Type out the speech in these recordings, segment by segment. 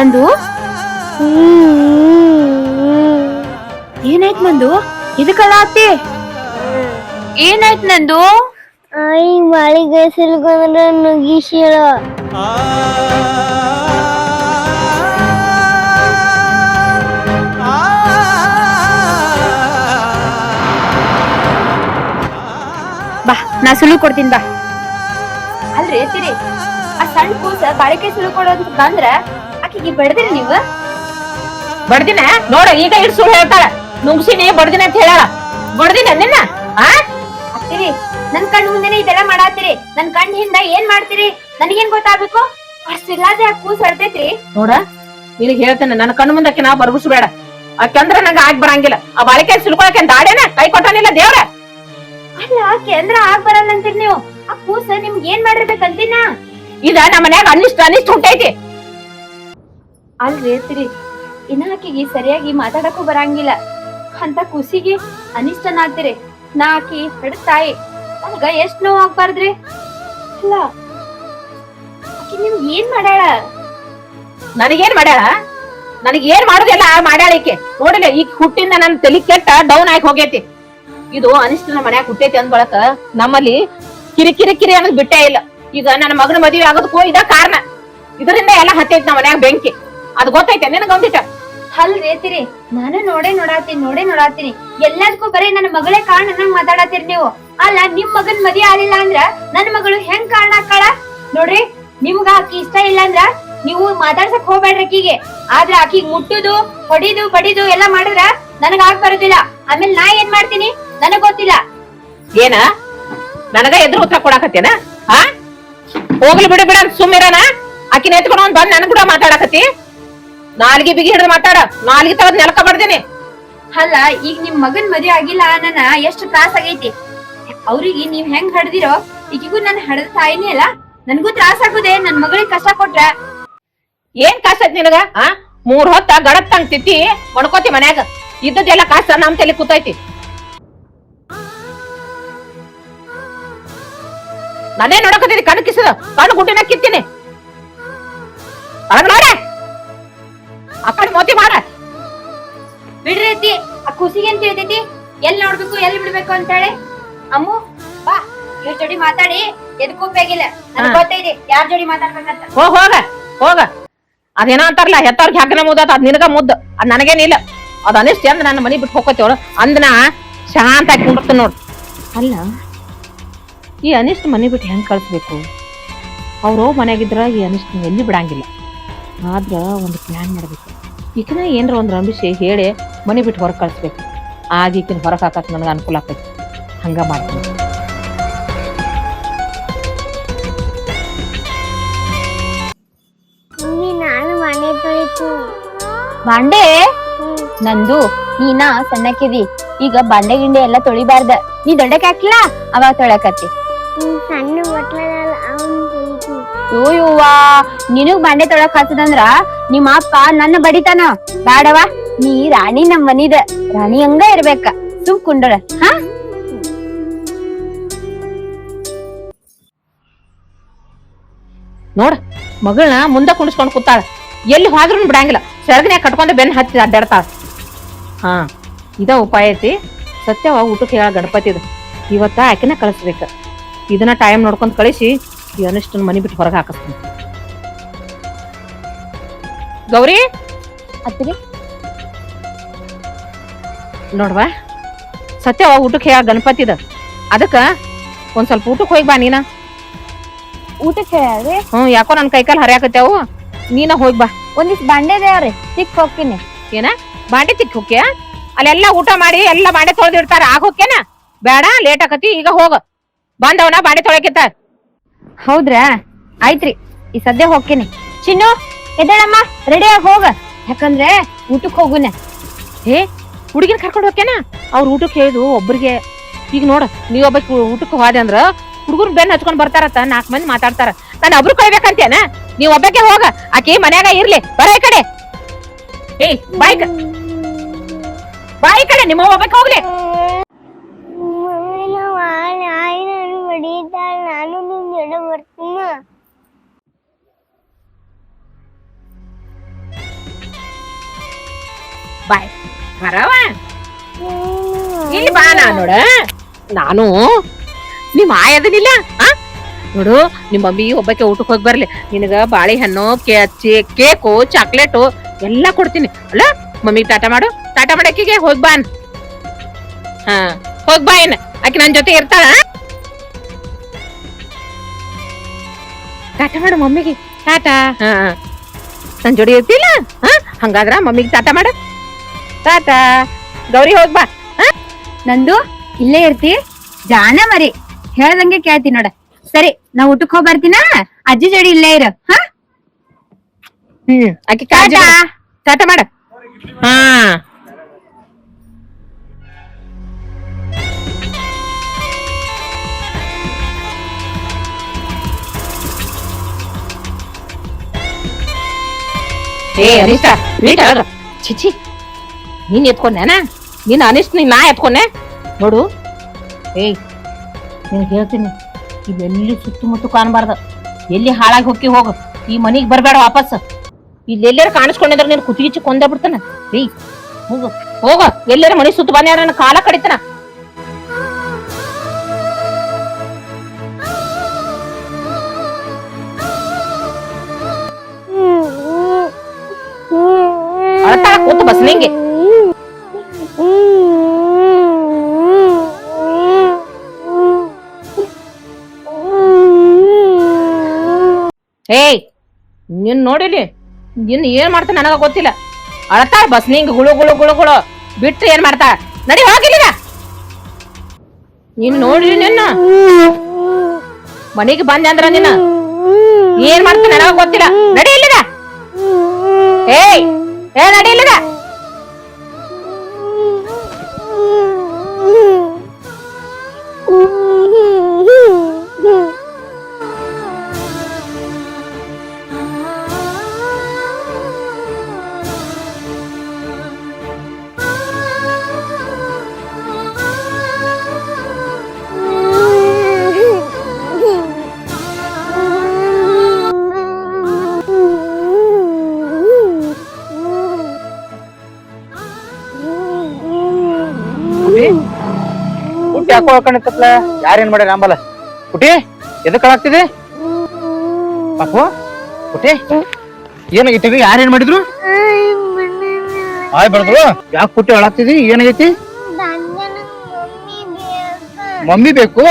ನಂದು? ಏನಾಯ್ತು ನಂದು? ಇದಕ್ಕಲ್ಲ ಅತ್ತಿ. ಏನಾಯ್ತು ನಂದು? ಈ ಮಾಳಿಗೆ ಸಿಲ್ಕೊಂಡ್ರೆ ನುಗ್ಗಿಸಿಳ ಬಾ ನಾ ಸುಳು ಕೊಡ್ತೀನಿ ಬಾ. ಅಲ್ರಿ ಎತ್ತಿರಿ ಆ ಸಣ್ಣ ಕೂಸ ಬಾಳಿಕೆ ಸುಳು ಕೊಡೋದ್ ಬಂದ್ರ ಆಕಿಗೆ ಬಡದ್ರಿ ನೀವು? ಬಡ್ದಿನ? ನೋಡ ಈಗ ಇಡ್ ಸುಳ್ಳು ಹೇಳ್ತಾಳ ನುಗ್ಸಿನಿ ಬಡ್ದಿನ ಅಂತ ಹೇಳ ಬಡದಿನ ನಿನ್ನ? ಆ? ಅತ್ತಿರಿ ನನ್ ಕಣ್ ಮುಂದೆನೆ ಇದೆಲ್ಲ ಮಾಡಾತಿರಿ ನನ್ ಕಣ್ ಹಿಂದ ಏನ್ ಮಾಡ್ತೀರಿ? ನನಗೇನ್ ಗೊತ್ತಾಗ್ಬೇಕು? ಅಷ್ಟಿಲ್ಲಾದ್ರೆ ಆ ಕೂಸ್ ಅಳ್ತೈತ್ರಿ. ನೋಡ ನಿನಗ್ ಹೇಳ್ತೇನೆ ನನ್ನ ಕಣ್ಣು ಮುಂದಕ್ಕೆ ನಾ ಬರ್ಗಿಸ್ಬೇಡ. ಯಾಕಂದ್ರ ನಂಗ ಆಗ್ ಬರಂಗಿಲ್ಲ. ಆ ಬಾಳಿಕೆ ಸುಲ್ಕೊಳಕ್ಕೆ ದಾಡೇನ ಕೈ ಕೊಟ್ಟಾನಿಲ್ಲ ದೇವ್ರ? ಅಲ್ಲ ಕೇಂದ್ರ ಆಗ್ ಬರಲ್ಲ ಅಂತೀರಿ ನೀವು. ಆ ಕೂಸ ನಿಮ್ಗೆ ಏನ್ ಮಾಡಿರ್ಬೇಕಂತೀನ? ಇದ ನಮ್ಮ ಮನ್ಯಾಗ ಅನಿಷ್ಟ ಅನಿಷ್ಟ ಹುಟ್ಟೈತಿ. ಅಲ್ರಿ ಎತ್ತಿರಿ. ಇನ್ನ ಆಕಿಗೆ ಸರಿಯಾಗಿ ಮಾತಾಡಕ್ಕೂ ಬರಂಗಿಲ್ಲ. ಅಂತ ಕೂಸಿಗೆ ಅನಿಷ್ಟನಾಗ್ತಿರಿ. ನಾ ಆಕಿ ತಾಯಿ ನನಗ ಎಷ್ಟ್ ನೋವು ಆಗ್ಬಾರ್ದ್ರಿ ಇಲ್ಲ ಆಕಿ ನಿಮ್ಗೆ ಏನ್ ಮಾಡ್ಯಾಳ? ನನಗೇನ್ ಮಾಡ್ಯಾಳ? ನನಗ್ ಏನ್ ಮಾಡುದಿಲ್ಲ ಮಾಡ್ಯಾಳ ಈಕೆ. ನೋಡಿಲ್ಲ ಈಗ ಹುಟ್ಟಿಂದ ನನ್ನ ತಲೆ ಕೆಟ್ಟ ಡೌನ್ ಆಗಿ ಹೋಗೈತಿ. ಇದು ಅನಿಷ್ಟನ ಮನ್ಯಾಗ ಹುಟ್ಟೈತಿ ಅಂದ್ ಬಳಕ ನಮ್ಮಲ್ಲಿ ಕಿರಿ ಕಿರಿ ಕಿರಿ ಅನ್ನೋದು ಬಿಟ್ಟೇ ಇಲ್ಲ. ಈಗ ನನ್ನ ಮಗನ ಮದುವೆ ಆಗೋದಕ್ಕೂ ಇದ ಕಾರಣ. ಇದರಿಂದ ಎಲ್ಲ ಹತ್ತೈತಿ ನಮ್ಮ ಮನ್ಯಾಗ ಬೆಂಕಿ. ಅದ್ ಗೊತ್ತೈತೆ ನಿನಗ ಒಂದಿಟ ಹಲ್ ರೇತಿರಿ ನಾನು ನೋಡೇ ನೋಡಾತೀನಿ ನೋಡೇ ನೋಡಾತೀನಿ ಎಲ್ಲದಕ್ಕೂ ಬರೀ ನನ್ನ ಮಗಳೇ ಕಾರಣ ನಂಗ್ ಮಾತಾಡತ್ತೀರಿ ನೀವು. ಅಲ್ಲ ನಿಮ್ ಮಗನ್ ಮದಿ ಆಗಿಲ್ಲ ಅಂದ್ರ ನನ್ ಮಗಳು ಹೆಂಗ್ ಕಾರಣ ಆಕ್ಕಾಳ ನೋಡ್ರಿ ನಿಮ್ಗ ಆಕಿ ಇಷ್ಟ ಇಲ್ಲ ಅಂದ್ರ ನೀವು ಮಾತಾಡ್ಸಕ್ ಹೋಗ್ಬೇಡ್ರಿ ಆಕಿಗೆ. ಆದ್ರ ಆಕಿ ಮುಟ್ಟುದು ಹೊಡಿದು ಬಡಿದು ಎಲ್ಲಾ ಮಾಡಿದ್ರ ನನಗ ಆಗ್ ಬರುದಿಲ್ಲ. ಆಮೇಲೆ ನಾ ಏನ್ ಮಾಡ್ತೀನಿ? ನನಗ್ ಗೊತ್ತಿಲ್ಲ. ಏನ? ನನಗ ಎದುರು ಉತ್ತರ ಕೊಡಾಕತ್ತೇನ? ಹಾ ಹೋಗ್ಲಿ ಬಿಡು ಬಿಡ ಸುಮ್ಮಿರನ ಆಕಿನ ಎತ್ಕೊಂಡು ಬಂದ್ ನನ್ ಕೂಡ ಮಾತಾಡಕತ್ತಿ. ನಾಲ್ಗಿ ಬಿಗಿ ಹಿಡಿದು ಮಾತಾಡ. ನಾಲ್ಗೆ ತಗದ್ ನೆಲಕ ಬಡ್ದೇನೆ ಅಲ್ಲ ಈಗ ನಿಮ್ ಮಗನ್ ಮದ್ವೆ ಆಗಿಲ್ಲ ನನ್ನ ಎಷ್ಟು ತ್ರಾಸ ಆಗೈತಿ? ಅವ್ರಿಗೆ ನೀವ್ ಹೆಂಗ್ ಹಡ್ದಿರೋ? ಈಗಿಗೂ ನನ್ ಹಡದ ತಾಯಿನೇ ಅಲ್ಲ. ನನ್ಗೂ ತ್ರಾಸ ಆಗುದೆ ನನ್ ಮಗಳಿಗೆ ಕಷ್ಟ ಕೊಟ್ರ. ಏನ್ ಕಾಸ ಐತ್ ನಿನಗ ಆ? ಮೂರ್ ಹೊತ್ತ ಗಡತ್ ತಂಗ್ ತಿತ್ತಿ ಒಣ್ಕೋತಿ ಮನ್ಯಾಗ. ಇದ್ದದೆಲ್ಲ ಕಾಸ ನಮ್ ತಲೆ ಕೂತೈತಿ. ನಾನೇ ನೋಡಕತ್ತೀನಿ ಕಣ್ಣು ಕಿಸದ ಕಣ್ಣು ಗುಡ್ಡಿನ ಕಿತ್ತೀನಿ. ಅಳಗ ನೋಡ ಆ ಕಡೆ ಮೋತಿ ಮಾಡ ಬಿಡ್ರಿ ಅತ್ತಿ ಆ ಖುಷಿಗೆ ಅಂತ ಹೇಳ್ತೈತಿ. ಎಲ್ ನೋಡ್ಬೇಕು ಎಲ್ ಬಿಡ್ಬೇಕು ಅಂತಾಳೆ ಅಮ್ಮು ಬಾ ಇವ್ರ ಜೋಡಿ ಮಾತಾಡಿ. ಎದಕ್ಕೂ ನನ್ಗ್. ಗೊತ್ತೈತಿ ಯಾರ ಜೋಡಿ ಮಾತಾಡ್ಬೇಕಂತ. ಹೋಗ್ ಹೋಗ ಹೋಗ. ಅದೇನೋ ಅಂತಾರಲ್ಲ ಹೆತ್ತವ್ರಿಗೆ ಹಗ್ಗನ ಮುದ್ದ ಅದ್ ನಿನಗ ಮುದ್ದ ಅದ್ ನನಗೇನಿಲ್ಲ. ಅದ್ ಅನಿಸ್ತಿ ಅಂದ್ ನನ್ನ ಮನಿ ಬಿಟ್ಟು ಹೋಗತ್ತೇವಳು ಅಂದ್ನ ಶಾಂತ ಆಗಿ ಕುಂಡಿರ್ತ ನೋಡ್. ಅಲ್ಲ ಈ ಅನಿಷ್ಟ ಮನಿ ಬಿಟ್ಟು ಹೆಂಗ್ ಕಳ್ಸ್ಬೇಕು? ಅವ್ರು ಮನೆಗಿದ್ರ ಈ ಅನಿಷ್ಟ ಎಲ್ಲಿ ಬಿಡಂಗಿಲ್ಲ. ಆದ್ರ ಒಂದು ಪ್ಲಾನ್ ಮಾಡ್ಬೇಕು. ಈಕಿನ ಏನರ ಒಂದು ರಂಭಿಸಿ ಹೇಳಿ ಮನೆ ಬಿಟ್ಟು ಹೊರಗೆ ಕಳಿಸ್ಬೇಕು. ಆಗ ಈಕಿನ ಹೊರಗೆ ಹಾಕಕ್ ನನಗೆ ಅನುಕೂಲ ಆಗ್ತೈತಿ ಹಂಗ ಮಾಡ್ತೀನಿ. ಬಾಂಡೆ? ನಂದು ನೀನಾ ಸಣ್ಣಕ್ಕಿದಿ. ಈಗ ಬಾಂಡೆ ಗಿಂಡೆ ಎಲ್ಲ ತೊಳಿಬಾರ್ದ. ನೀ ದೊಡ್ಡಕ್ಕೆ ಹಾಕ್ಲಾ? ಅವಾಗ ತೊಳಕತ್ತಿ ಸಣ್ಣ ಯೋವ್ವಾ ನಿನಗ್ ಬಂಡೆ ತೊಳಕ್ ಹತ್ತದಂದ್ರ ನಿಮ್ಮ ಅಪ್ಪ ನನ್ನ ಬಡಿತಾನ. ಬ್ಯಾಡವ ನೀ ರಾಣಿ ನಮ್ ಮನಿದ ರಾಣಿ ಹಂಗ ಇರ್ಬೇಕ. ಸುಮ್ ಕುಂಡಳ ಹಾ? ನೋಡ ಮಗಳನ್ನ ಮುಂದ ಕುಣಿಸ್ಕೊಂಡು ಕೂತಾಳ. ಎಲ್ಲಿ ಹೋದ್ರೂ ಬಿಡಂಗಿಲ್ಲ. ಸೆರಗನೆ ಕಟ್ಕೊಂಡು ಬೆನ್ನ ಹತ್ತಿ ಅಡ್ಡಾಡ್ತಾಳ. ಹಾ, ಇದ ಉಪಾಯ ಐತಿ. ಸತ್ಯವ ಊಟಕ್ಕೆ ಹೇಳ ಗಣಪತಿದ. ಇವತ್ತ ಆಕಿನ ಕಳಿಸ್ಬೇಕ. ಇದನ್ನ ಟೈಮ್ ನೋಡ್ಕೊಂಡ್ ಕಳಿಸಿ. ಈ ಅನಿಷ್ಟನ್ ಮನಿ ಬಿಟ್ಟು ಹೊರಗೆ ಹಾಕಿಸ್ತೀನಿ. ಗೌರಿ? ಅತ್ತಿರಿ ನೋಡ್ವಾ? ಸತ್ಯವ ಊಟಕ್ಕೆ ಹೇಳ ಗಣಪತಿದ ಅದಕ್ಕ ಒಂದ್ ಸ್ವಲ್ಪ ಊಟಕ್ಕೆ ಹೋಗಿ ಬಾ ನೀನ. ಊಟಕ್ಕೆ ಹೇಳ್ರಿ ಹ್ಮ್ ಯಾಕೋ ನನ್ ಕೈಕಾಲ್ ಹರಿಯಾಕತ್ಯಾವು ನೀನ ಹೋಗಿ ಬಾ. ಒಂದಿಸ್ ಬಾಂಡೆ ದೇವ್ರಿ ತಿಕ್ಕ ಹೋಗ್ತೀನಿ. ಏನ? ಬಾಂಡೆ ತಿಕ್ ಹೋಗ್ಯ? ಅಲ್ಲೆಲ್ಲ ಊಟ ಮಾಡಿ ಎಲ್ಲ ಬಾಂಡೆ ತೊಳೆದಿಡ್ತಾರ ಆಗ ಹೋಗ್ಯನ ಬೇಡ ಲೇಟ್ ಆಕತಿ ಈಗ ಹೋಗ. ಬಂದವನ ಬಾಂಡೆ ತೊಳಕಿತ್ತ ಹೌದ್ರಾ? ಆಯ್ತ್ರಿ ಈ ಸದ್ಯ ಹೋಗ್ತೀನಿ. ಚಿನ್ನು ಎದ್ದೇಳಮ್ಮ ರೆಡಿ ಆಗಿ ಹೋಗ. ಯಾಕಂದ್ರೆ ಊಟಕ್ಕೆ ಹೋಗುನ. ಏ ಹುಡುಗಿನ ಕರ್ಕೊಂಡು ಹೋಗ್ತೇನ ಅವ್ರ ಊಟಕ್ಕೆ ಹೇಳಿದ್ರು ಒಬ್ಬರಿಗೆ ಈಗ ನೋಡ ನೀವ್ ಒಬ್ಬ ಊಟಕ್ಕೆ ಹೋದೆ ಅಂದ್ರ ಹುಡುಗರು ಬೆನ್ನ ಹಚ್ಕೊಂಡು ಬರ್ತಾರತ್ತ ನಾಲ್ಕ್ ಮಂದಿ ಮಾತಾಡ್ತಾರ. ನಾನು ಒಬ್ರು ಕಳಿಬೇಕಂತೇನ ನೀವ್ ಒಬ್ಬಕ್ಕೆ ಹೋಗ ಆಕೆ ಮನ್ಯಾಗ ಇರ್ಲಿ ಬರ ಈ ಕಡೆ. ಏಯ್ ಬಾಯ್ ಬಾಯಿ ಕಡೆ ನಿಮ್ಮ ಒಬ್ಬಕ್ಕೆ ಹೋಗ್ಲಿ. ಮಮ್ಮಿ ನಾವು ಆಯ್ ಆಯ್ ನಾನು ಬಡಿತಾಳ ನಾನು ಬರ್ತೀನ ಬಾಯ್. ಬರವ? ಇಲ್ಲಿ ಬಾ ನಾ ನೋಡ. ನಾನು ನಿಮ್ ಆಯದನಿಲ್ಲ ಆ? ನೋಡು ನಿಮ್ಮ ಮಮ್ಮಿ ಒಬ್ಬಕ್ಕೆ ಊಟಕ್ಕೆ ಹೋಗಿ ಬರ್ಲಿ. ನಿನಗ ಬಾಳೆಹಣ್ಣು ಕೇ ಕೇಕು ಚಾಕ್ಲೇಟು ಎಲ್ಲ ಕೊಡ್ತೀನಿ. ಅಲ್ಲ ಮಮ್ಮಿಗೆ ಟಾಟಾ ಮಾಡು. ಟಾಟಾ ಮಾಡಕ್ಕಿಗೆ ಹೋಗ್ ಬಾ. ಹಾ ಹೋಗ್ ಬಾ ಏನ್. ಆಕೆ ನನ್ ಜೊತೆ ಇರ್ತಾಳ ಟಾಟಾ ಮಾಡು ಮಮ್ಮಿಗೆ. ಟಾಟಾ. ಹಾ ನನ್ ಜೋಡಿ ಇರ್ತಿಲ್ಲ ಹಾ? ಹಂಗಾದ್ರ ಮಮ್ಮಿಗೆ ಟಾಟಾ ಮಾಡು. ಟಾಟಾ. ಗೌರಿ ಹೋಗ್ ಬಾ. ನಂದು ಇಲ್ಲೇ ಇರ್ತಿ. ಜಾನ ಮರಿ ಹೇಳ್ದಂಗೆ ಕೇಳ್ತೀನಿ ನೋಡ. ಸರಿ ನಾ ಊಟಕ್ ಹೋಗಿ ಬರ್ತೀನ? ಅಜ್ಜಿ ಜೋಡಿ ಇಲ್ಲೇ ಇರು. ಹಾ? ಹ್ಮ್ ಅಕ್ಕಿ ಕಾಳಜಿ ಟಾಟಾ. ಟಾಟಾ ಮಾಡ. ಹಾ. ಏ, ಅನಿಷ್ಟ ನೀಟ್ ಹೇಳ ಚಿಚಿ ನೀನ್ ಎತ್ಕೊಂಡೇನ ನೀನ್ ಅನಿಷ್ಟ, ನೀನ್ ನಾ ಎತ್ಕೊಂಡೆ ನೋಡು. ಏಯ್ ನಿನ್ ಹೇಳ್ತೀನಿ. ಇಲ್ಲೆಲ್ಲಿ ಸುತ್ತಮುತ್ತ ಕಾಣಬಾರ್ದು. ಎಲ್ಲಿ ಹಾಳಾಗಿ ಹೋಗಿ ಹೋಗು. ಈ ಮನಿಗ್ ಬರ್ಬೇಡ ವಾಪಸ್. ಇಲ್ಲೆಲ್ಲಾರ ಕಾಣಿಸ್ಕೊಂಡಿದ್ರೆ ನೀನ್ ಕುತ್ತಿಗಿಚ್ಚಿ ಕೊಂದೇ ಬಿಡ್ತಾನ. ಏಯ್, ಹೋಗು. ಹೋಗ. ಎಲ್ಲರ ಮನಿ ಸುತ್ತ ಬಂದ ಕಾಲ ಕಡಿತಾನ. ಬಸ್ನಿಂಗೆ ಏಯ್, ನೀನ್ ನೋಡಿಲಿ ನಿನ್ ಏನ್ ಮಾಡ್ತಾ ನನಗ ಗೊತ್ತಿಲ್ಲ. ಅಳತಾಳ ಬಸ್ನಿಂಗ್ ಗುಳು ಗುಳು ಗುಳು ಗುಳು. ಬಿಟ್ರೆ ಏನ್ ಮಾಡ್ತಾಳ? ನಡಿ ಹೋಗಿಲ್ಲ ನೀನ್ ನೋಡ್ರಿ ನಿನ್ನ? ಮನೆಗೆ ಬಂದೆ ಅಂದ್ರ ನಿನ್ನ? ಏನ್ ಮಾಡ್ತಾನ ನನಗ ಗೊತ್ತಿಲ್ಲ. ನಡಿ ಇಲ್ಲಿದ ಏಯ್, ಏ, ನಡಿ ಇಲ್ಲಿದ ಪುಟ್ಟಿ ಯಾಕೋ ಹಾಕೊಂಡಿತ್ತಪ್ಲ ಯಾರೇನ್ ಮಾಡ್ಯಾರ ಅಂಬಲ್ಲ ಕುಟಿ ಎದಕ್ ಕಳಾಗ್ತಿದೆ ಪಾಪು ಕುಟಿ ಏನಾಗೈತಿ ಯಾರೇನ್ ಮಾಡಿದ್ರು? ಆಯ್ ಬೆಳೆದ್ರು ಯಾಕೆ ಪುಟ್ಟಿ ಹಾಳಾಗ್ತಿದಿ ಏನಾಗೈತಿ? ಮಮ್ಮಿ ಬೇಕು.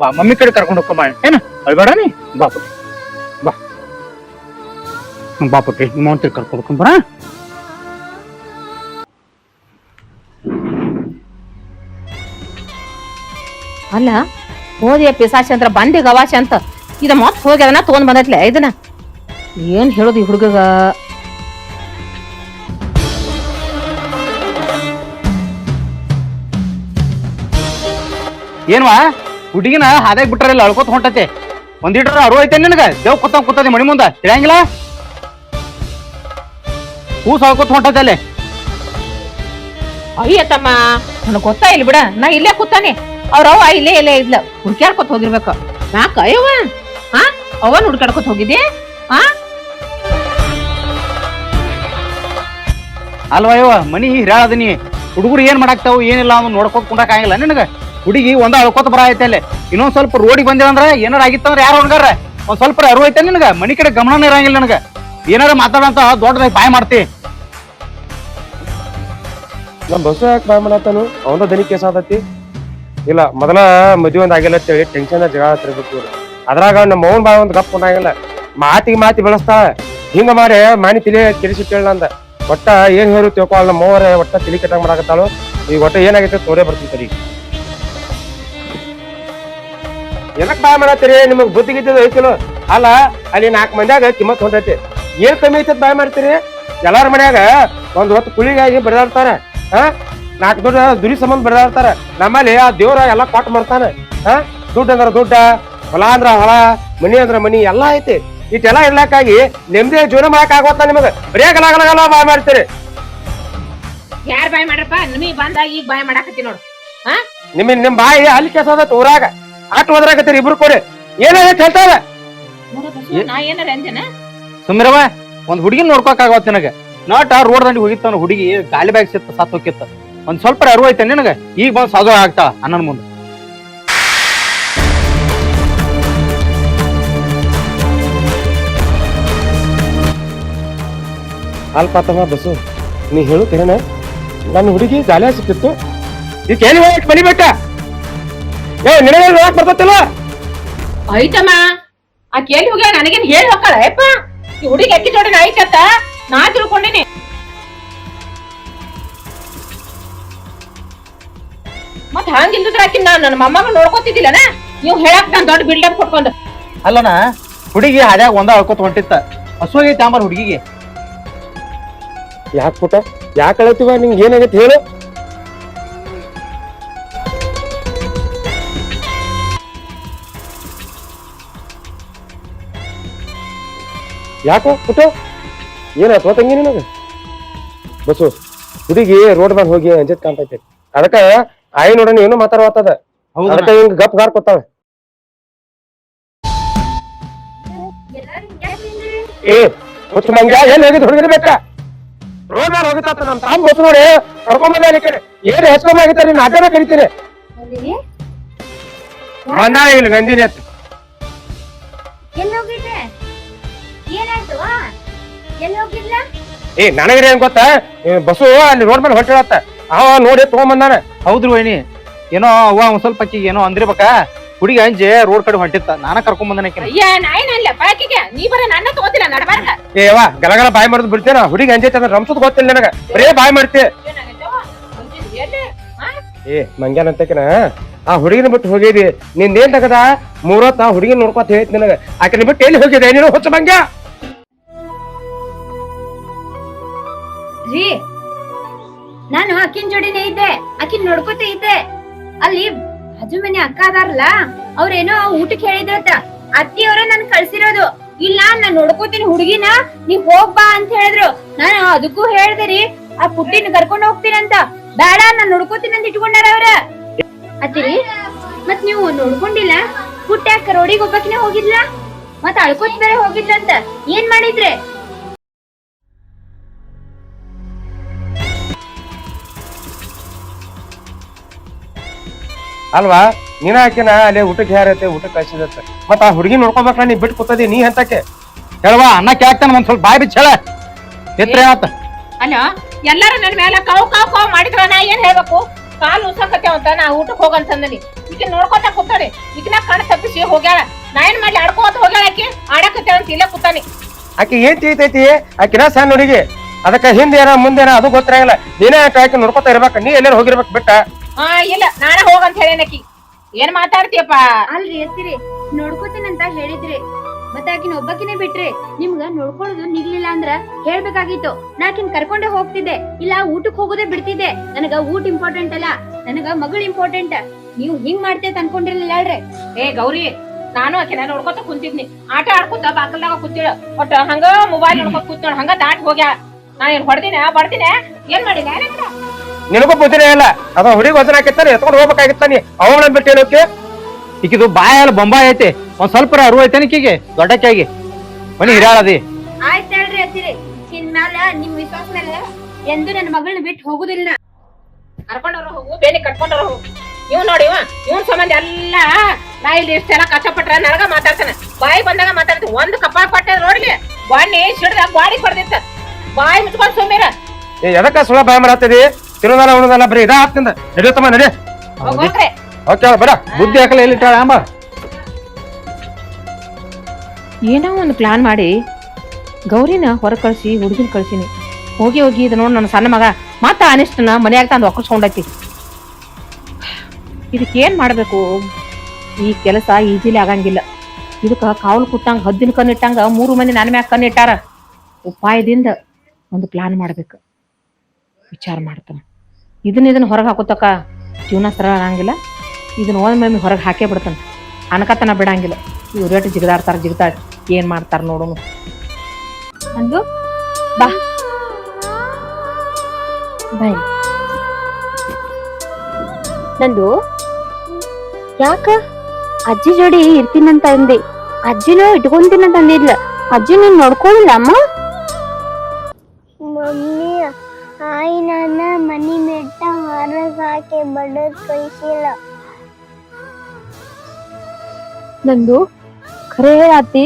ಬಾ ಮಮ್ಮಿ ಕಡೆ ಕರ್ಕೊಂಡು ಹೋಗ್ಕೊಂಬ ಏನ? ಅಳ್ಬೇಡ ನೀ. ಬಾ ಪುಟ್ಟಿ ಬಾ. ಹ್ಮ್, ಬಾ ಪುಟ್ಟಿ ನಿಮ್ಮ ಕರ್ಕೊಂಡು ಹೋಗ್ಕೊಂಬರ ಅಲ್ಲ ಹೋದಿಯ ಪಿಸಾಚಿ ಅಂದ್ರ ಬಂದೆ ಗವಾಚಿ ಅಂತ. ಇದ ಮತ್ ಹೋಗಿ ಅದನ್ನ ತಗೊಂಡ್ ಬಂದೈತ್ಲೆ ಇದನ್ನ ಏನ್ ಹೇಳುದು ಈ ಹುಡುಗಗ? ಏನ್ವಾ? ಹುಡುಗಿನ ಹಾದಾಗ ಬಿಟ್ರಲ್ಲ ಅಳ್ಕೋತ ಹೊಂಟತೆ. ಒಂದಿಟ್ರ ಅರು ಐತೆ ನಿನಗ? ದೇವ್ ಕೂತ ಕೂತದೆ ಮಣಿ ಮುಂದ. ತಿಳಿಯಂಗಿಲ್ಲ? ಹೂ ಅಳ್ಕೋತ ಹೊಂಟತೆ ಅಲ್ಲೇ. ಅಯ್ಯ ತಮ್ಮ ನನಗ್ ಗೊತ್ತಾ ಇಲ್ಲ ಬಿಡ. ನಾ ಇಲ್ಲೇ ಕೂತಾನೆ. ಅವ್ರ ಅವ್ವ ಇಲ್ಲೇ ಇಲ್ಲೇ ಇದ್ಲ ಹುಡ್ಕ್ಯಾಡ್ಕೊತ ಹೋಗಿರ್ಬೇಕು. ಯಾಕ? ಅಯ್ಯವ್ವ! ಹಾ ಅವನ್ ಹುಡ್ಕಾಡ್ಕೊತ ಹೋಗಿದ್ದೆ? ಹಾ ಅಲ್ವಾ ಅಯ್ಯವ ಮನಿ ಅದನಿ. ಹುಡುಗರು ಏನ್ ಮಾಡಾಕ್ತಾವ ಏನಿಲ್ಲ ಅವ್ನು ನೋಡ್ಕೋತ ಕುಂಡಕ್ ಆಗಿಲ್ಲ ನಿನಗ. ಹುಡುಗಿ ಒಂದ ಅಳ್ಕೊತ ಬರ ಐತೆ ಅಲ್ಲೇ. ಇನ್ನೊಂದ್ ಸ್ವಲ್ಪ ರೋಡಿ ಬಂದಿಲ್ಲ ಅಂದ್ರೆ ಏನಾರ ಆಗಿತ್ತಂದ್ರೆ ಯಾರು ಹೊಣ್ಗಾರ ಒಂದ್ ಸ್ವಲ್ಪ ಅರು ಐತೆ ನಿನಗ? ಮನಿ ಕಡೆ ಗಮನನೇ ಇರಂಗಿಲ್ಲ ನನಗ. ಏನಾರ ಮಾತಾಡಂತ ದೊಡ್ಡದಾಗಿ ಬಾಯ್ ಮಾಡ್ತಿ. ನಮ್ ಬಸ್ಸು ಯಾಕೆ ಬಾಯ್ ಮಾಡತ್ತಾನು ಅವನ ದನಿ ಕೇಸ್ ಆದತಿ ಇಲ್ಲ, ಮೊದಲ ಮದುವೆ ಒಂದ್ ಆಗಿಲ್ಲ ಅಂತೇಳಿ ಟೆನ್ಷನ್ ಜಗಳ ತಿರ್ಬೇಕು ಅದ್ರಾಗ ನಮ್ಮ ಮೌನ್ ಬಾಯ್ ಒಂದ್ ಗಪ್ ಆಗಿಲ್ಲ ಮಾತಿಗೆ ಮಾತಿ ಬೆಳೆಸ್ತಾ, ಹಿಂಗ ಮಾಡಿ ಮಾನಿ ತಿಳಿ ಕೆಡಿಸಿಟ್ಟೇಳ ನಂದ. ಒಟ್ಟ ಏನ್ ಹೇಳು ತಿಳ್ಕೊಳ ನಮ್ಮ ಮೋವರ ಒಟ್ಟ ತಿಳಿ ಕೆಟ್ಟ ಮಾಡಾಕತ್ತಾಳು. ಈಗ ಒಟ್ಟ ಏನಾಗೈತೆ ತೋರೇ ಬರ್ತೀನಿ ತಡಿ. ಏನಕ್ ಬಾಯ್ ಮಾಡತ್ತೀರಿ? ನಿಮಗ್ ಬುದ್ಧಿ ಗಿದ್ದಿದ್ದು ಐತಿಲ್ಲ. ಅಲ್ಲ, ಅಲ್ಲಿ ನಾಲ್ಕು ಮಂದ್ಯಾಗ ಕಿಮ್ಮತ್ ಹೊಂಟೈತಿ. ಏನ್ ಕಮ್ಮಿ ಐತದ ಬಾಯ್ ಮಾಡ್ತೀರಿ? ಎಲ್ಲಾರ ಮನ್ಯಾಗ ಒಂದ್ ಹೊತ್ತು ಕುಳಿಗಾಗಿ ಬರೆದಾಡ್ತಾರ. ಹಾ? ನಾಲ್ಕು ದುಡ್ಡು ದುರಿ ಸಂಬಂಧ ಬಡದಾಡ್ತಾರ ನಮ್ಮಲ್ಲಿ ಆ ದೇವ್ರ ಎಲ್ಲಾ ಕೊಟ್ಟು ಮಾಡ್ತಾನೆ ಹಾ? ದುಡ್ಡು ಅಂದ್ರ ದುಡ್ಡ ಹೊಲ ಅಂದ್ರ ಹೊಲ ಮನಿ ಅಂದ್ರ ಮನಿ ಎಲ್ಲ ಐತಿ. ಇಟ್ಟೆಲ್ಲ ಇರ್ಲಕ್ಕಾಗಿ ನೆಮ್ಮದಿ ಜೀವನ ಮಾಡಕ್ ಆಗೋತ್ತ ನಿಮಗ? ಬರೇ ಗಲಗಲಗಲ ಬಾಯ್ ಮಾಡ್ತೀರಿ. ಯಾರ್ ಬಾಯ್ ಮಾಡ್ರಪ್ಪ? ನಿಮಗೆ ಬಂದಾಗ ಈಗ ಬಾಯ್ ಮಾಡಾಕತ್ತಿ ನೋಡು. ಹಾ? ನಿಮ್ ನಿಮ್ ಬಾಯಿ ಅಲ್ಲಿ ಕೆಸದ ಊರಾಗ. ಆಟ ಹೋದ್ರಾಗತ್ತೀರಿ ಇಬ್ರು ಕೊಡಿ. ಏನೇನ ಹೇಳ್ತಾರ ಸುಮ್ರವ ಬಸ್ಸು, ನಾ ಏನಾರ ಅಂದೇನ ಸುಮ್ಮಿರವ ಒಂದ್ ಹುಡುಗಿನ ನೋಡ್ಕೊಕ್ ಆಗವತ್ ನನಗ. ನಾಟ ರೋಡ್ ದಂಡಿ ಹೋಗಿತ್ತ ಹುಡುಗಿ ಗಾಳಿ ಬ್ಯಾಗ್ ಸಿತ್ತ ಸತ್ ಹೋಗಿತ್ತ ಒಂದ್ ಸ್ವಲ್ಪ ಅರಿವು ಐತೆ ನಿನಗೆ. ಈಗ ಬಂದ್ ಸಾಧು ಆಗ್ತಾ ಅಣ್ಣನ ಮುಂದೆ. ಅಲ್ಪ ತಮ್ಮ ಬಸ್ಸು ನೀ ಹೇಳು ನನ್ನ ಹುಡುಗಿ ಜಾಲಿಯ ಸಿಕ್ಕಿತ್ತು. ಈಗ ಏನು ಹೋಗಕ್ ಮನಿ ಏ ನಿನಗೆ ನೋಡಕ್ ಬರ್ತತಿಲ್ಲ? ಐತಮ್ಮ ಆಕೆ ಎಲ್ಲಿ ಹೋಗ್ಯಾಳ? ನನಗೇನ್ ಹೇಳಿ ಹೋಗ್ತಾಳ ಯಪ್ಪ ಈ ಹುಡುಗಿ ಅಕ್ಕಿ ನೋಡಿ ಐತತ್ತ ನಾ ತಿಳ್ಕೊಂಡಿನಿ. ಮತ್ ಹಂಗಿಲ್ದಿದ್ರ ಆಕಿ ನಾ ನನ್ನ ಮೊಮ್ಮಗ ನೋಡ್ಕೊತಿದ್ದಿಲ್ಲನ ನೀವು ಹೇಳಕ್ ನಾನ್ ದೊಡ್ಡ ಬಿಲ್ಡಪ್ ಕೊಟ್ಕೊಂಡು ಅಲ್ಲನ ಹುಡುಗಿ ಹಾದ್ಯಾಗ ಒಂದ ಅಳ್ಕೊತ ಹೊಂಟಿತ್ತ. ಹಸುವಾಗಿ ತಾಂಬಾರ ಹುಡುಗಿಗೆ. ಯಾಕೆ ಪುಟ ಯಾಕೆ ಅಳತಿವ? ನಿಂಗೆ ಏನಾಗೈತಿ ಹೇಳು. ಯಾಕೋ ಪುಟ ಏನಾಯ್ತು ತಂಗಿ ನಿನಗೆ? ಬಸ್ಸು ಹುಡುಗಿ ರೋಡ್ ಮ್ಯಾನ್ ಹೋಗಿ ಅಂಜತ್ ಕಾಣ್ತೈತಿ. ಅದಕ್ಕ ಆಯಿ ನೋಡೋಣ ಏನು ಮಾತಾಡವತ್ತದ ಅದಕ್ಕೆ ಹಿಂಗ್ ಗಪ್ ಗಾರ್ ಕೊತ್ತಾವೆ ಏ ಹುಚ್ಚ ಮಂಗ ಏನ್ ಹೇಗಿದ್ ಹುಡುಗರು ಬೇಕ? ರೋಡ್ ಹೋಗುತ್ತ ನಮ್ ತಾಮ್ ಗೊತ್ತು ನೋಡಿ ಕರ್ಕೊಂಬಂದ ಕಡೆ. ಏನ್ ಹೆಚ್ಕೊಂಬಾಗಿತ್ತ ನೀನ್? ಅಡ್ಡನ ಕರಿತೀರಿ ಬಂದ ಇಲ್ಲಿ ಎಲ್ಲಿ ಹೋಗಿದ್ಲ? ಏ ನನಗ್ರಿ ಏನ್ ಗೊತ್ತಾ? ಬಸ್ಸು ಅಲ್ಲಿ ರೋಡ್ ಮೇಲೆ ಹೊಟ್ಟಿಳತ್ತ ಅವ ನೋಡಿ ತಗೊಂಬಂದಾನ ಹೌದ್ರಿ ವೈನಿ. ಏನೋ ಅವ್ವ ಒಂದ್ ಸ್ವಲ್ಪ ಆಕಿಗೆ ಏನೋ ಅಂದ್ರಿಬೇಕಾ. ಹುಡುಗಿ ಅಂಜೆ ರೋಡ್ ಕಡೆ ಹೊಂಟಿತ್ತ. ನಾನ ಕರ್ಕೊಂಡ್ ಬಂದನಕ್ಕೆ ಅಯ್ಯ ನಾಯಿನಲ್ಲ ಬಾಕಿಗೆ ನೀ ಬರ ನನ್ನ ತಗೋತಿಲ್ಲ ನಡಬಾರ್ಕ. ಏ ವಾ ಗಲಗಲ ಬಾಯಿ ಮಾಡಿದ್ ಬಿಡ್ತೇನ? ಹುಡುಗಿ ಅಂಜೈತೆ ಅಂದ್ರೆ ರಮ್ಸದ್ ಗೊತ್ತಿಲ್ಲ ನನಗ. ಬರೇ ಬಾಯಿ ಮಾಡ್ತಿ. ಏ ಮಂಗ್ಯಾನ ಅಂತಕಿನ ಆ ಹುಡುಗಿನ ಬಿಟ್ಟು ಹೋಗಿದಿ. ನಿಂದೇನ್ ತಗದ? ಮೂರತ್ ಆ ಹುಡುಗಿನ ನೋಡ್ಕೊತ ಹೇಳ್ತಿ ನನಗ. ಆಕಿನ ಬಿಟ್ಟು ಎಲ್ಲಿ ಹೋಗಿದೆ ನೀನು ಹೊಚ್ಚ ಮಂಗ್ಯ. ರೀ ನಾನು ಅಕ್ಕಿನ ಜೋಡಿನೇ ಇದ್ದೆ, ಅಕ್ಕಿನ ನೋಡ್ಕೊತ ಇದ್ದೆ. ಅಲ್ಲಿ ಬಾಜು ಮನೆ ಅಕ್ಕ ಅದಾರಲ್ಲ, ಅವ್ರೇನೋ ಊಟಕ್ಕೆ ಹೇಳಿದ್ರತ್ತ ಅತ್ತಿಯವ್ರ ನನ್ ಕಳ್ಸಿರೋದು. ಇಲ್ಲ, ನಾನ್ ನೋಡ್ಕೋತೀನಿ ಹುಡುಗಿನ ನೀವ್ ಹೋಗ್ಬಾ ಅಂತ ಹೇಳಿದ್ರು. ನಾನು ಅದಕ್ಕೂ ಹೇಳ್ದೆ ರೀ, ಆ ಪುಟ್ಟಿನ ಕರ್ಕೊಂಡ್ ಹೋಗ್ತೀನಂತ. ಬೇಡ, ನಾನ್ ನೋಡ್ಕೋತೀನಿ ಅಂತ ಇಟ್ಕೊಂಡಾರ ಅವ್ರ. ಅತ್ತಿರಿ ಮತ್ ನೀವು ನೋಡ್ಕೊಂಡಿಲ್ಲ, ಪುಟ್ಟ ರೋಡಿಗೆ ಒಬ್ಬಕಿನ ಹೋಗಿದ್ಲ? ಮತ್ ಅಳ್ಕೋತ್ ಬೇರೆ ಹೋಗಿದ್ಲಂತ. ಏನ್ ಮಾಡಿದ್ರೆ? ಅಲ್ವಾ? ನೀನ ಆಕಿನ ಅಲ್ಲೇ ಊಟಕ್ಕೆ ಯಾರತ್ತೆ ಊಟಕ್ಕೆ ಕಳ್ಸಿದತ್ತ ಮತ್ತ ಆ ಹುಡುಗಿ ನೋಡ್ಕೊಬೇಕ ನೀ ಬಿಟ್ಟು ಕೂತದಿ ನೀ ಹೆಂತಕ್ಕೆ ಹೇಳವಾ ಅನ್ನ ಕೇಳ್ತಾನ ಒಂದ್ ಸ್ವಲ್ಪ ಬಾಯಿ ಬಿಚ್ಚಳ ಹೇಳ. ಎತ್ರ ಆತ. ಅಲ್ಲ ಎಲ್ಲಾರು ನನ್ ಮೇಲೆ ಕಾವ್ ಕಾವ್ ಕಾವ್ ಮಾಡಿದ್ರ ನಾ ಏನ್ ಹೇಳ್ಬೇಕು? ಕಾಲು ಉಸಕತ್ತೇವ ಅಂತ ನಾ ಊಟಕ್ಕೆ ಹೋಗಂತಂದನಿ ಈಗ ನೋಡ್ಕೊತ ಕೂತಾನೆ ಈಗಿನ ಕಣ್ ತಪ್ಪಿಸಿ ಹೋಗ್ಯಾಳ. ನಾ ಏನ್ ಮಾಡ್ಲಿ ಅಡ್ಕೋತ ಹೋಗ್ಯಾಳ ಆಕಿ? ಆಡಕತ್ತೇವ ಅಂತ ಇಲ್ಲೇ ಕೂತಾನಿ. ಆಕಿ ಏನ್ ತಿಳಿತೈತಿ ಆಕಿನ ಸಣ್ಣ ಹುಡುಗಿ. ಅದಕ್ಕ ಹಿಂದೇನ ಮುಂದೇನ ಅದು ಗೊತ್ತಿರಂಗಿಲ್ಲ ನೀನೇ ಆಕಿ ನೋಡ್ಕೊತಾ ಇರ್ಬೇಕ. ನೀ ಎಲ್ಲಾರು ಹೋಗಿರ್ಬೇಕು ಬಿಟ್ಟ. ಹಾ ಇಲ್ಲ ನಾನೇ ಹೋಗಂತ ಹೇಳೇನಕಿ ಏನ್ ಮಾತಾಡ್ತೀಯಪ್ಪ? ಅಲ್ರಿ ಎತ್ತಿರಿ. ನೋಡ್ಕೋತೀನಂತ ಹೇಳಿದ್ರಿ. ಮತ್ತೆ ಆಕಿನ ಒಬ್ಬಕಿನೇ ಬಿಟ್ರಿ ನಿಮ್ಗ ನೋಡ್ಕೊಳ್ಳೋದು ನಿಗ್ಲಿಲ್ಲ ಅಂದ್ರ ಹೇಳ್ಬೇಕಾಗಿತ್ತು. ನಾಕಿನ್ ಕರ್ಕೊಂಡೆ ಹೋಗ್ತಿದ್ದೆ. ಇಲ್ಲ ಊಟಕ್ ಹೋಗೋದೇ ಬಿಡ್ತಿದ್ದೆ. ನನಗ ಊಟ ಇಂಪಾರ್ಟೆಂಟ್ ಅಲ್ಲ. ನನಗ ಮಗಳು ಇಂಪಾರ್ಟೆಂಟ್ ನೀವು ಹಿಂಗ್ ಮಾಡ್ತೇತ ಅನ್ಕೊಂಡಿರ್ಲಿಲ್ಲ ಅಲ್ರಿ ಏ ಗೌರಿ ನಾನು ಆಕಿನ ನೋಡ್ಕೊತ ಕುಂತಿದ್ನಿ. ಆಟ ಆಡ್ಕೊತ ಬಾಕಲ್ದಾಗ ಕೂತಿಳ. ಒಟ್ಟ ಹಂಗ ಮೊಬೈಲ್ ನೋಡ್ಕೊತ ಕೂತಿಳ. ಹಂಗ ದಾಟ್ ಹೋಗ್ಯಾ. ನಾ ಏನ್ ಹೊಡ್ದಿನ? ಬಡ್ದಿನ ಏನ್ ಮಾಡಿಲ್ಲ ನಿನಗೂ ಬುದ್ಧಿನೇ ಇಲ್ಲ. ಅದ ಹುಡುಗಿ ವಜನ ಹಾಕಿತ್ತಾನೆ ಎತ್ಕೊಂಡು ಹೋಗ್ಬೇಕಾಗಿತ್ತಾನೆ ಅವನ ಬಿಟ್ಟು ಹೇಳೋಕೆ? ಈಕಿದು ಬಾಯಲ್ಲ ಬೊಂಬಾಯಿ ಐತಿ. ಒಂದ್ ಸ್ವಲ್ಪ ಅರು ಐತೆ ಈಕಿಗೆ? ದೊಡ್ಡಕ್ಕಾಗಿ. ಮನಿ ಹಿರಾಳದಿ. ಆಯ್ತು ಹೇಳ್ರಿ ಎತ್ತಿರಿ ಇನ್ಮ್ಯಾಲ ನಿಮ್ ವಿಶ್ವಾಸ ಮೇಲೆ ಎಂದು ನನ್ನ ಮಗಳನ್ನ ಬಿಟ್ಟು ಹೋಗುದಿಲ್ಲ. ಕರ್ಕೊಂಡವ್ರ ಹೋಗು ಬೇಲಿ ಕಟ್ಕೊಂಡವ್ರ ಹೋಗು. ಇವ್ ನೋಡಿ ಇವ ಇವನ್ ಸಂಬಂಧ ಎಲ್ಲ ನಾ ಇಲ್ಲಿ ಇಷ್ಟೆಲ್ಲ ಕಷ್ಟಪಟ್ರ ನನಗ ಮಾತಾಡ್ತಾನ. ಬಾಯಿ ಬಂದಾಗ ಮಾತಾಡ್ತೀನಿ. ಒಂದ್ ಕಪಾಳ ಕೊಟ್ಟೆ ನೋಡ್ಲಿ. ಬಾಣಿ ಸಿಡ್ದ ಬಾಡಿ ಕೊಡ್ದಿತ್ತ. ಬಾಯಿ ಮುಚ್ಕೊಂಡ್ ಸುಮ್ಮಿರ ಎದಕ್ಕ ಸುಳ ಭಯ ಮಾಡತ್ತದಿ ತಿರುದಲ್ಲ ಉಣದಲ್ಲ ಬರೀ ಇದ ಆಗ್ತಿಂದ ನಡೆಯುತ್ತಮ್ಮ ನಡಿ ಹೋಗ್ರೆ. ಓಕೆ ಬರ ಬುದ್ಧಿ ಹಾಕಲ್ಲ ಎಲ್ಲಿಟ್ಟಾಳ ಅಮ್ಮ ಏನೋ ಒಂದು ಪ್ಲಾನ್ ಮಾಡಿ ಗೌರಿನ ಹೊರ ಕಳಿಸಿ ಹುಡುಗಿನ ಕಳಿಸಿನಿ. ಹೋಗಿ ಹೋಗಿ ಇದು ನೋಡಿ ನನ್ನ ಸಣ್ಣ ಮಗ. ಮತ್ತ ಅನಿಷ್ಟನ ಮನೆಯಾಗ ತಂದು ಒಕ್ಕರ್ಸ್ಕೊಂಡೈತಿ. ಇದಕ್ಕೆ ಏನ್ ಮಾಡ್ಬೇಕು? ಈ ಕೆಲಸ ಈಜಿಲಿ ಆಗಂಗಿಲ್ಲ. ಇದಕ್ಕ ಕಾವಲು ಕುಟ್ಟಂಗ ಹದ್ದಿನ ಕಣ್ಣಿಟ್ಟಂಗ ಮೂರು ಮಂದಿ ನನ್ನ ಮ್ಯಾಗ ಕಣ್ಣಿಟ್ಟಾರ ಉಪಾಯದಿಂದ ಒಂದು ಪ್ಲಾನ್ ಮಾಡ್ಬೇಕು. ವಿಚಾರ ಮಾಡ್ತಾನ. ಇದನ್ನ ಇದನ್ನ ಹೊರಗೆ ಹಾಕೋತಕ್ಕ ಜೀವನ ಸರಳ ಆಗಂಗಿಲ್ಲ ಇದನ್ನ ಒಮ್ಮೆ ಹೊರಗೆ ಹಾಕೇ ಬಿಡ್ತಾನೆ. ಅನಕತನ ಬಿಡಂಗಿಲ್ಲ. ಇವ್ರು ರೇಟ್ ಜಿಗದಾಡ್ತಾರೆ, ಜಿಗದಾಡ್, ಏನ್ ಮಾಡ್ತಾರ ನೋಡೋಣ ಅಂದು, ಬಾ. ಬಾಯ್ ನಂದು, ಯಾಕ? ಅಜ್ಜಿ ಜೋಡಿ ಇರ್ತೀನಂತ ಅಂದೆ. ಅಜ್ಜಿನೂ ಇಟ್ಕೊಂತೀನಂತ ಅಂದಿದ್ಲ. ಅಜ್ಜಿ ನೀನ್ ನೋಡ್ಕೊಳ್ಳಿಲ್ಲ ಅಮ್ಮ ಕಳಿಸಿಲ್ಲ ನಂದು ಖರೆ ಹೇಳಾತಿ.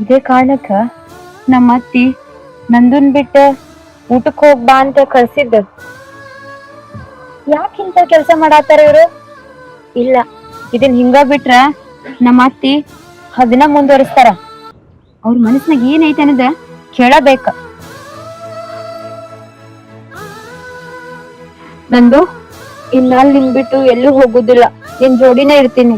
ಇದೇ ಕಾರಣಕ್ಕ ನಮ್ಮ ಅತ್ತಿ ನಂದನ್ ಬಿಟ್ಟ ಊಟಕ್ಕೆ ಹೋಗ್ ಬಾ ಅಂತ ಕಳ್ಸಿದ್ದ. ಯಾಕೆ ಇಂತ ಕೆಲ್ಸ ಮಾಡಾತಾರ ಇವ್ರು? ಇಲ್ಲ ಇದನ್ ಹಿಂಗ ಬಿಟ್ರ ನಮ್ಮ ಅತ್ತಿ ಅದನ್ನ ಮುಂದುವರಿಸ್ತಾರ. ಅವ್ರ ಮನಸ್ನಾಗ ಏನೈತೆ ಅನ್ನೋದ ಕೇಳಬೇಕ. ನಂದು ಇನ್ನಾಲ್ ನಿನ್ ಬಿಟ್ಟು ಎಲ್ಲೂ ಹೋಗುದಿಲ್ಲ. ನಿನ್ ಜೋಡಿನೇ ಇರ್ತೀನಿ.